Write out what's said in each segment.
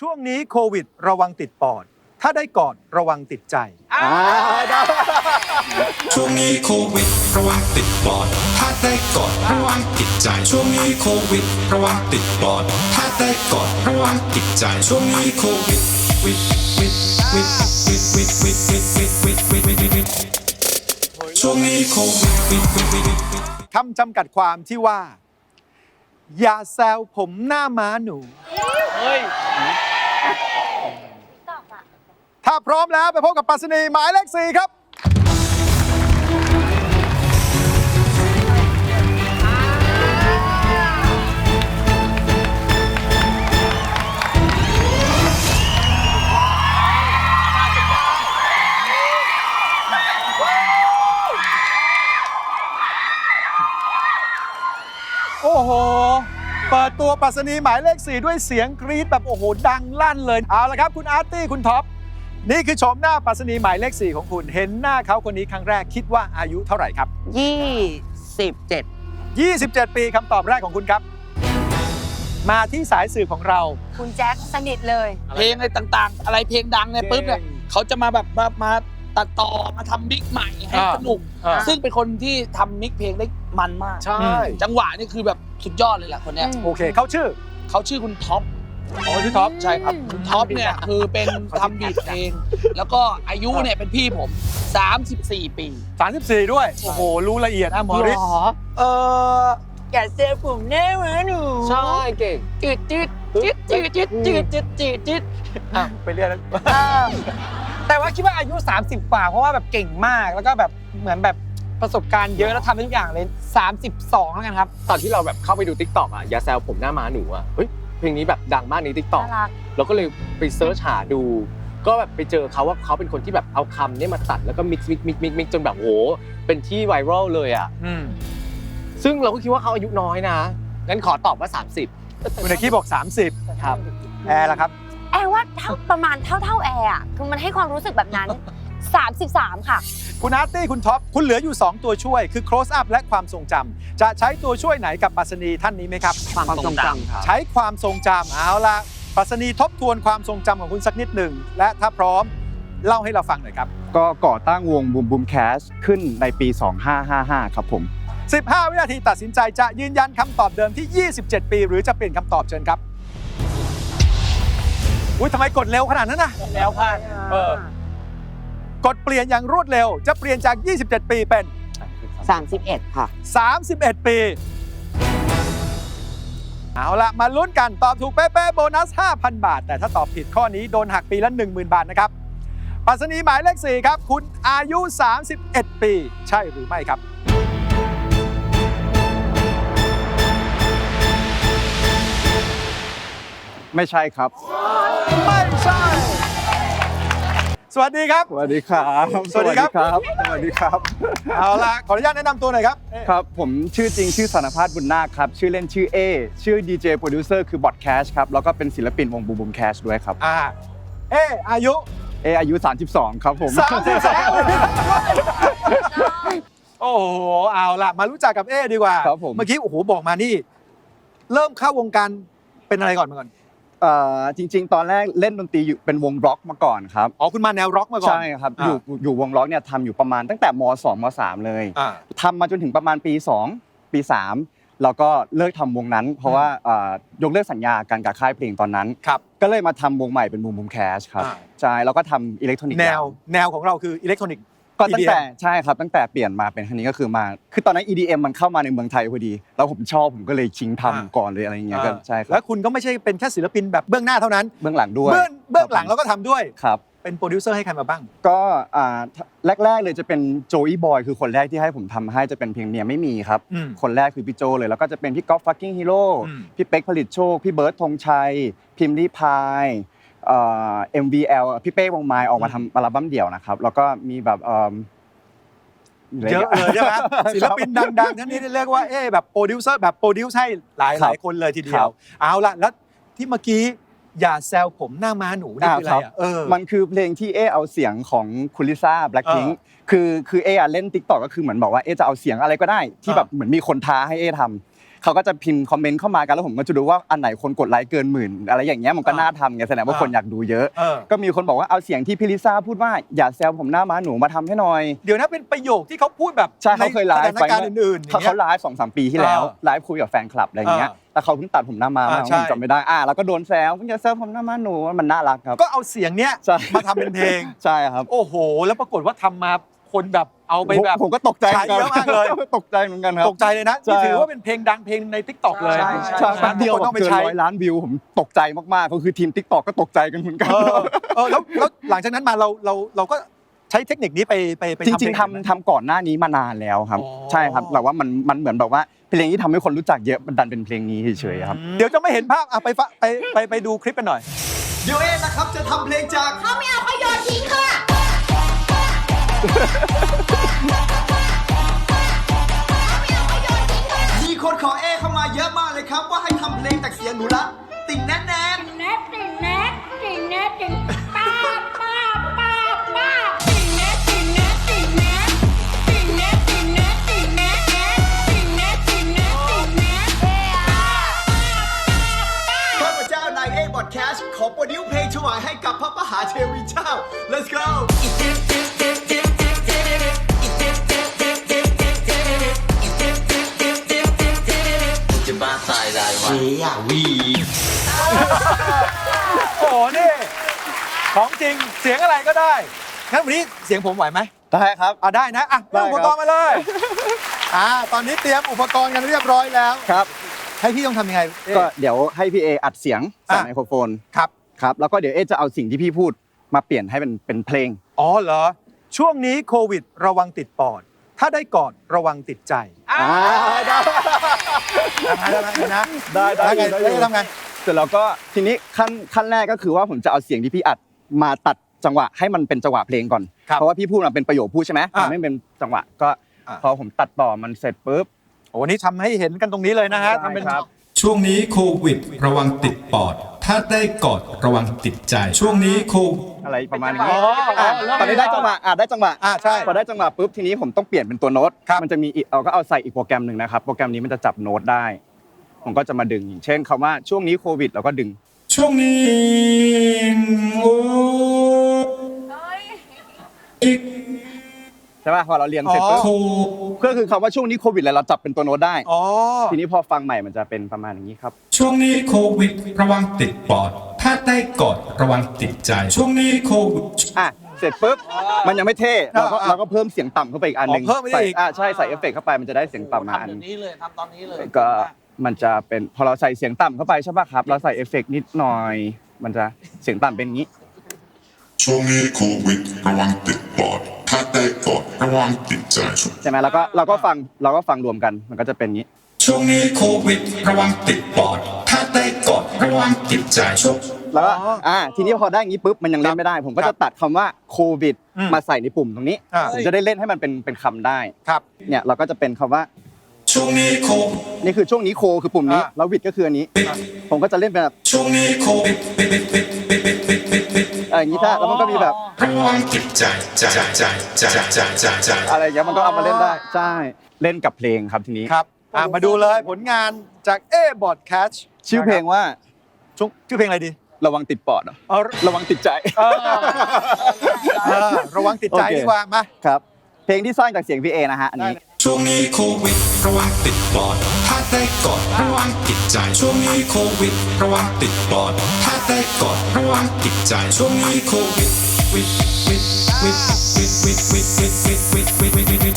ช่วงนี้โควิด ระวังติดปอด ถ้าได้กอดระวังติดใจอ่าได้ช่วงนี้โควิดระวังติดปอด ถ้าได้กอดระวังติดใจ ช่วงนี้โควิดระวังติดปอด ถ้าได้กอดระวังติดใจ ช่วงนี้โควิดวิดวิดวิดวิดวิดวิดวิดวิดวิดวิดวิดวิดวิดช่วงนี้โควิดวิดวิดวิดวิดวิดคำจำกัดความที่ว่า อย่าแซวผมหน้าม้าหนู เฮ้ย ถ้าพร้อมแล้วไปพบกับปรัสนีหมายเลขสี่ครับ โอ้โห เปิดตัวปรัสนีหมายเลข4ด้วยเสียงกรี๊ดแบบโอ้โหดังลั่นเลย เอาละครับ คุณอาร์ตี้คุณท็อป นี่คือโฉมหน้าปรัสนีหมายเลข 4 ของคุณ เห็นหน้าเขาคนนี้ครั้งแรกคิดว่าอายุเท่าไหร่ครับยี่สิบเจ็ด27 ปีคำตอบแรกของคุณครับ มาที่สายสื่อของเรา คุณแจ็คสนิทเลย เพลงอะไรต่างๆ อะไรเพลงดังเนี่ยเก่งปุ๊บเนี่ยเขาจะมาแบบมามาตัดต่อมาทำมิกใหม่ให้อ่า สนุก อ่า ซึ่งเป็นคนที่ทำมิกเพลงได้มันมาก ใช่ จังหวะนี่คือแบบสุดยอดเลยแหละคนเนี้ยอืม โอเคเขาชื่อ เขาชื่อคุณท็อป อ๋อชื่อท็อปใช่ครับคุณท็อปเนี่ยคือเป็นทำบีทเอง แล้วก็อายุเนี่ยเป็นพี่ผม 34 ปี 34 ด้วย โอ้โห รู้ละเอียดอะหมอฤทธิ์เอออย่าเซฟผมแน่เหมือนหนูใช่เก่งจืดจืดจืดจืดจืดจืดจืดจืดจืดอะไปเรียนเออแต่ว่าคิดว่าอายุ 30กว่าเพราะว่าแบบเก่งมากแล้วก็แบบเหมือนแบบประสบการณ์เยอะแล้วทำได้ทุกอย่างเลย 32 แล้วกันครับ ตอนที่เราแบบเข้าไปดูทิกตอกอะอย่าแซวผมหน้าม้าหนูอะเฮ้ย เพลงนี้แบบดังมากในทิกตอกน่ารัก เราก็เลยไปเซิร์ชหาดู ก็แบบไปเจอเขาว่าเขาเป็นคนที่แบบเอาคำเนี้มาตัดแล้วก็มิกซ์มิกซ์มิกซ์มิกซ์มิกซ์จนแบบโหเป็นที่ไวรัลเลยอะอืมซึ่งเราก็คิดว่าเขาอายุน้อยนะงั้นขอตอบว่า 30 คุณไอกี้บอก 30 ครับ แอร์ละครับ แอร์ว่าเท่าประมาณเท่าเท่าแอร์อะคือมันให้ความรู้สึกแบบนั้น 33 ค่ะ คุณอาร์ตี้คุณท็อปคุณเหลืออยู่ 2 ตัวช่วย คือ close up และความทรงจำจะใช้ตัวช่วยไหนกับปรัสนีท่านนี้ไหมครับ ความทรงจำครับ ใช้ความทรงจำเอาละปรัสนีทบทวนความทรงจำของคุณสักนิดหนึ่ง และถ้าพร้อมเล่าให้เราฟังหน่อยครับ ก็ก่อตั้งวงบูมบูมแคสขึ้นในปี 2555 ครับผม 15 วินาทีตัดสินใจจะยืนยันคำตอบเดิมที่ 27 ปี หรือจะเปลี่ยนคำตอบเชิญครับ อุ้ยทำไมกดเร็วขนาดนั้นนะแล้วพลาดเออ กดเปลี่ยนอย่างรวดเร็ว จะเปลี่ยนจาก 27 ปีเป็น 31 ค่ะ 31 ปี เอาละมาลุ้นกันตอบถูกเป๊ะๆโบนัส 5,000 บาท แต่ถ้าตอบผิดข้อนี้โดนหักปีละ 10,000 บาทนะครับปรัสนีหมายเลข 4 ครับ คุณอายุ 31 ปี ใช่หรือไม่ครับ ไม่ใช่ครับ ไม่ใช่ สวัสดีครับ สวัสดีครับสวัสดีครับ สวัสดีครับ เอาละขออนุญาตแนะนำตัวหน่อยครับครับ ผมชื่อจริงชื่อสารพัฒน์บุญนาคครับ ชื่อเล่นชื่อเอ ชื่อดีเจโปรดิวเซอร์คือบอดแคชครับ แล้วก็เป็นศิลปินวงบูมบูมแคชด้วยครับ อ่าเออายุเออายุ 32 ครับผม 32โอ้โหเอาละมารู้จักกับเอดีกว่า ครับผม เมื่อกี้โอ้โหบอกมานี่ เริ่มเข้าวงการเป็นอะไรก่อนมาก่อน เอ่อจริง ๆ ตอนแรกเล่นดนตรีอยู่เป็นวงร็อกมาก่อนครับอ๋อคุณมาแนวร็อกมาก่อนใช่ครับอยู่อยู่วงร็อกเนี่ยทำอยู่ประมาณตั้งแต่ม2ม3เลยอ่า ทำมาจนถึงประมาณปี 2 ปี3แล้วก็เลิกทำวงนั้น เพราะว่าเอ่อยกเลิกสัญญากันกับค่ายเพลงตอนนั้น ครับ ก็เลยมาทำวงใหม่เป็นบูมบูมแคชครับอ่า ใช่แล้วก็ทำอิเล็กทรอนิกส์แนวแนวของเราคืออิเล็กทรอนิกส์ ก็ตั้งแต่ EDM ใช่ครับตั้งแต่เปลี่ยนมาเป็นคันนี้ก็คือมา คือตอนนั้น EDM มันเข้ามาในเมืองไทยพอดี แล้วผมชอบผมก็เลยชิงทำอ่า ก่อนเลยอะไรอย่างเงี้ยก็ใช่คแล้รับวคุณก็ไม่ใช่เป็นแค่ศิลปินแบบเบื้องหน้าเท่านั้น เบื้องหลังด้วยเบื้องเบื้องหลังเราก็ทำด้วย ครับ เป็นโปรดิวเซอร์ให้ใครมาบ้าง ก็อ่าแรก ๆ เลยจะเป็นโจอี้บอยคือคนแรกที่ให้ผมทำให้จะเป็นเพลงเมียไม่มีครับ อืม คนแรกคือพี่โจเลยแล้วก็จะเป็นพี่ก๊อฟฟักกิ้งฮีโร่อืม พี่เป๊กผลิตโชค พี่เบิร์ดธงชัย พิมพ์รีพาย เอ่อ MVL พี่เป้วงไม้ออกมาทำอัลบั้มเดี่ยวนะครับแล้วก็มีแบบเอิ่มเยอะเลยใช่ไหมศิลปินดังๆท่านนี้เรียกว่าเอ๊ะแบบโปรดิวเซอร์แบบโปรดิวซ์ให้หลายหลายคนเลยทีเดียว เอาละแล้วที่เมื่อกี้อย่าแซวผมหน้าม้าหนูนี่คืออะไรอะเออมันคือเพลงที่เอเอาเสียงของคุณลิซ่าแบล็คพิงเออคือคือเออะเล่นติ๊กต็อกก็คือเหมือนบอกว่าเอจะเอาเสียงอะไรก็ได้ ที่เออแบบเหมือนมีคนท้าให้เอทำ เขาก็จะพิมพ์คอมเมนต์เข้ามากันแล้วผมก็จะดูว่าอันไหนคนกดไลค์เกินหมื่นอะไรอย่างเงี้ยมันก็น่าทำไงแสดงว่าคนอยากดูเยอะ เออ ก็มีคนบอกว่าเอาเสียงที่พี่ลิซ่าพูดว่าอย่าแซวผมหน้าม้าหนูมาทำให้หน่อย เดี๋ยวนะเป็นประโยคที่เขาพูดแบบใช่เขาเคยไลฟ์สถานการณ์อื่นๆอย่าเขางเงี้เขายไลฟ์สองสามปีที่แล้วเออไลฟ์คุยกับแฟนคลับอะไรอย่างเงี้ยเออแต่เขาเพิ่งตัดผมหน้าม้ามาอ่าใช่ ผมจำไม่ได้อ่าแล้วก็โดนแซวอย่าแซวผมหน้าม้าหนูมันน่ารักครับ ก็เอาเสียงเนี้ยใช่ มาทำเป็นเพลง ใช่ครับ โอ้โห แล้วปรากฏว่าทำมา คนแบบเอาไปแบบ ผมผมก็ตกใจหนนใช้เยอะมากเลย ตกใจเหมือนกันครับ ตกใจเลยนะใช่ นี่ถือว่าเป็นเพลงดังเพลงในทิกตอกเลยใช่ใช่ ใช่แป๊บเดียวทุกคนต้องไปเกินใช้ ร้อยล้านวิวผมตกใจมากๆก็คือทีมทิกตอกก็ตกใจกันเหมือนกัน เออเออแล้วแล้วหลังจากนั้นมาเราเราเราก็ใช้เทคนิคนี้ไปไปไปจริงเพลๆทำทำก่อนหน้านี้มานานแล้วครับ อ๋อ ใช่ครับแต่ว่ามันมันเหมือนแบบว่าเพลงที่ทำให้คนรู้จักเยอะมันดันเป็นเพลงนี้เฉยๆครับ เดี๋ยวจะไม่เห็นภาพอะไปฟังไปไปไปดูคลิปกันหน่อย เดี๋ยวเองนะครับจะทำเพลงจาก เขาไม่เอาประโยชน์ทิ้งค่ะ มีคนขอเอเข้ามาเยอะมากเลยครับ ว่าให้ทำเพลงจากเสียงหนูละ ติ่งแน่แน่แน่ติ่งแน่ติ่งแน่ติ่งป้าป้าป้าป้าติ่งแน่ติ่งแน่ติ่งแน่ติ่งแน่ติ่งแน่ติ่งแน่ติ่งแน่ติ่งแน่ติ่งแน่ข้าพเจ้านายเอบอดแคสต์ขอโปรดิวเพลงถวายให้กับพระมหาเทวีเจ้า let's go ตายได้วะเฮ้ยวีโอ้โหนี่ ของจริงเสียงอะไรก็ได้งั้นวันนี้เสียงผมไหวไหมได้ครับ อะได้นะอะได้เอาครับ อุปกรณ์มาเลยอ่าตอนนี้เตรียมอุปกรณ์กันเรียบร้อยแล้ว ครับ ให้พี่ต้องทำยังไงเอ๊ะ ก็เดี๋ยวให้พี่เออัดเสียงใส่อะ ไมโครโฟนครับ ครับ แล้วก็เดี๋ยวเอจะเอาสิ่งที่พี่พูดมาเปลี่ยนให้เป็นเป็นเพลง อ๋อเหรอ ช่วงนี้โควิดระวังติดปอด ถ้าได้กอดระวังติดใจอ่าได้ได้ไหมได้ไหมนะได้ได้ไงได้ได้ทำไงเสร็จแล้วก็ทีนี้ขั้นขั้นแรกก็คือว่าผมจะเอาเสียงที่พี่อัดมาตัดจังหวะให้มันเป็นจังหวะเพลงก่อนครับเพราะว่าพี่พูดมาเป็นประโยคพูดใช่ไหมอะมันไม่เป็นจังหวะก็อะพอผมตัดต่อมันเสร็จปุ๊บโอ้นี่ทำให้เห็นกันตรงนี้เลยนะฮะได้ทำเป็นครับช่วงนี้โควิด ระวังติดปอด ถ้าได้กอดระวังติดใจ ช่วงนี้โควิดอะไรประมาณอ๋นี้ออ๋ออะเริ่มตอนนี้ได้จังหวะอะได้จังหวะอ่าใช่พอได้จังหวะปุ๊บทีนี้ผมต้องเปลี่ยนเป็นตัวโน้ตครับมันจะมีอีกเราก็เอาใส่อีกโปรแกรมหนึ่งนะครับ โปรแกรมนี้มันจะจับโน้ตได้ ผมก็จะมาดึงอย่างเช่นคำว่าช่วงนี้โควิดเราก็ดึง ช่วงนี้โอ้อี ช่ป่ะพอเราเรียงเสร็จปุ๊บโคก็คือคำว่าช่วงนี้โควิดอะไรเราจับเป็นตัวโน้ตได้อ๋อทีนี้พอฟังใหม่มันจะเป็นประมาณอย่างนี้ครับ ช่วงนี้โควิด ระวังติดปอด ถ้าได้กอดระวังติดใจ ช่วงนี้โควิดอะเสร็จปุ๊บมันยังไม่เท่เราก็เราก็เพิ่มเสียงต่ำเข้าไปอีกอันหนึ่งอ๋อเพิ่มไปได้อีกใส่อะใช่ใส่เอฟเฟกต์เข้าไปมันจะได้เสียงต่ำมาอันทำเดี๋ยวนี้เลยทำตอนนี้เลยก็มันจะเป็นพอเราใส่เสียงต่ำเข้าไปใช่ป่ะครับ เราใส่เอฟเฟกต์นิดหน่อย มันจะเสียงต่ำเป็นอย่างนี้ ช่วงนี้โควิดระวังติดปอด ถ้าได้กอดระวังติดใจใช่ไหมแล้วก็เราก็ฟังเราก็ฟังรวมกันมันก็จะเป็นอย่างนี้ ช่วงนี้โควิดระวังติดปอด ถ้าได้กอดระวังติดใจช่วงแล้วก็อ๋ออ่อ่าทีนี้พอได้อย่างนี้ปุ๊บมันยังเล่นไม่ได้ ผมก็ครัจะบตัดคำว่าโควิดอืมมาใส่ในปุ่มตรงนี้อ่า ผมจะได้เล่นให้มันเป็นเป็นคำได้ครับ เนี่ยเราก็จะเป็นคำว่าช่วงนี้โควิดนี่คือช่วงนี้โคคือปุ่มนี้อ่า แล้ววิดก็คืออันนี้ ผมก็จะเล่นเป็นแบบช่วงนี้โควิดเอออย่างนี้ถ้าแล้วมันก็มีแบบระวังติดใจใจใจใจใจใจใจอะไรอย่างเงี้ยมันก็เอามาเล่นได้ใช่เล่นกับเพลงครับทีนี้ครับอะมาดูเลยผลงานจากเอบอดแคชชื่อเพลงว่าชื่อเพลงอะไรดี ระวังติดปอดเหรอเอาระวังติดใจเออเออระวังติดใจโอเคดีกว่ามาครับ เพลงที่สร้างจากเสียงพี่เอนะฮะอันนี้ช่วงนี้โควิดระวังติดปอด ถ้าได้กอดระวังติดใจช่วงนี้โควิด ระวังติดปอด ถ้าได้กอดระวังติดใจช่วงนี้โควิดวิดวิดวิดวิดวิดวิดวิดวิดวิดวิดวิดวิดวิด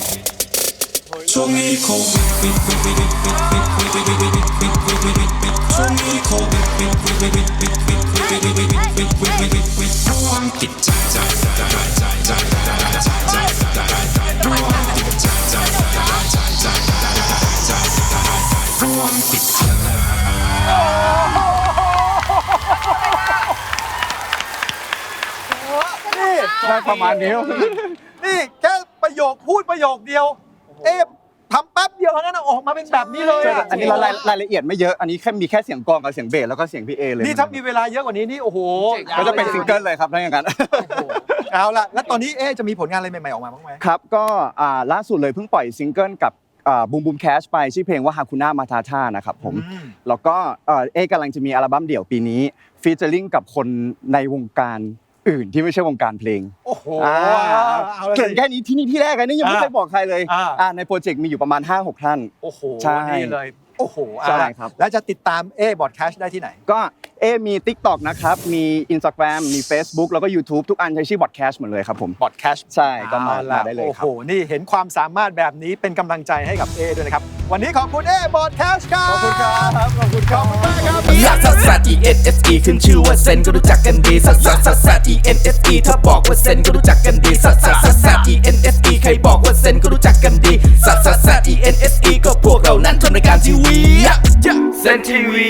ช่วงนี้โควิดวิดวิดวิดวิดวิดวิดวิดวิดวิดวิดวิดวิดวิดวิดวิดช่วงนี้โควิดวิดวิดวิดวิดวิดวิดวิดวิดวิดวิดวิดวิดวิดวิดวิดระวังติดใจใจใจใจใจใจใจใจใจระวังติดใจใจ ระวังติดใจนี่ได้ประมาณนี้ นี่แค่ประโยคพูดประโยคเดียว เอ๊ะทำแป๊บเดียวเท่านั้นนะออกมาเป็นแบบนี้เลยะอันนี้เรารายรายละเอียดไม่เยอะ อันนี้แค่มีแค่เสียงกลองกับเสียงเบสแล้วก็เสียงพี่เอเลยนี่ถ้ามีเวลาเยอะกว่านี้นี่โอ้โหก็จะเป็นซิงเกิลเลยครับถ้าอย่างนั้น เอาละแล้วตอนนี้เอ๊ะจะมีผลงานอะไรใหม่ๆออกมาบ้างไหม ครับก็อ่าล่าสุดเลยเพิ่งปล่อยซิงเกิลกับ บูมบูมแคชไปชื่อเพลงว่าฮาคุน่ามาทาชานะครับผมอืมแล้วก็เอ่อเอกำลังจะมีอัลบั้มเดี่ยวปีนี้ฟีเจอริงกับคนในวงการอื่นที่ไม่ใช่วงการเพลงโอ้โหอ่าเอาละเกรินสิแค่นี้ที่นี่ที่แรกเลยนี่ยังไม่อ่าเคยบอกใครเลยอ่า อ่าในโปรเจกต์มีอยู่ประมาณ 5-6 ท่าน โอ้โหใช่นี่เลย โอ้โหใช่เอาล่ะครับ แล้วจะติดตามเอบอดแคชได้ที่ไหน ก็ เอมี TikTok นะครับ มี Instagram มี Facebook แล้วก็ YouTube ทุกอันใช้ชื่อบอดแคสหมดเลยครับผมบอดแคชใช่ก็มาเอล่ะมาได้เลยครับ โอ้โห นี่เห็นความสามารถแบบนี้เป็นกำลังใจให้กับเอด้วยนะครับ วันนี้ขอบคุณเอบอดแคชครับ ขอบคุณครับ ขอบคุณครับ ขอบคุณมากครับ ลักซัสซัส E N S E ขึ้นชื่อว่าเซนก็รู้จักกันดีซัสซัสซัสซัส E N S E ถ้าบอกว่าเซนก็รู้จักกันดีซัสซัสซัสซัส E N S E ใครบอกว่าเซนก็รู้จักกันดีซัสซัสซัส E N S E ก็พวกเรานั้นทำรายการทีวีเซนทีวี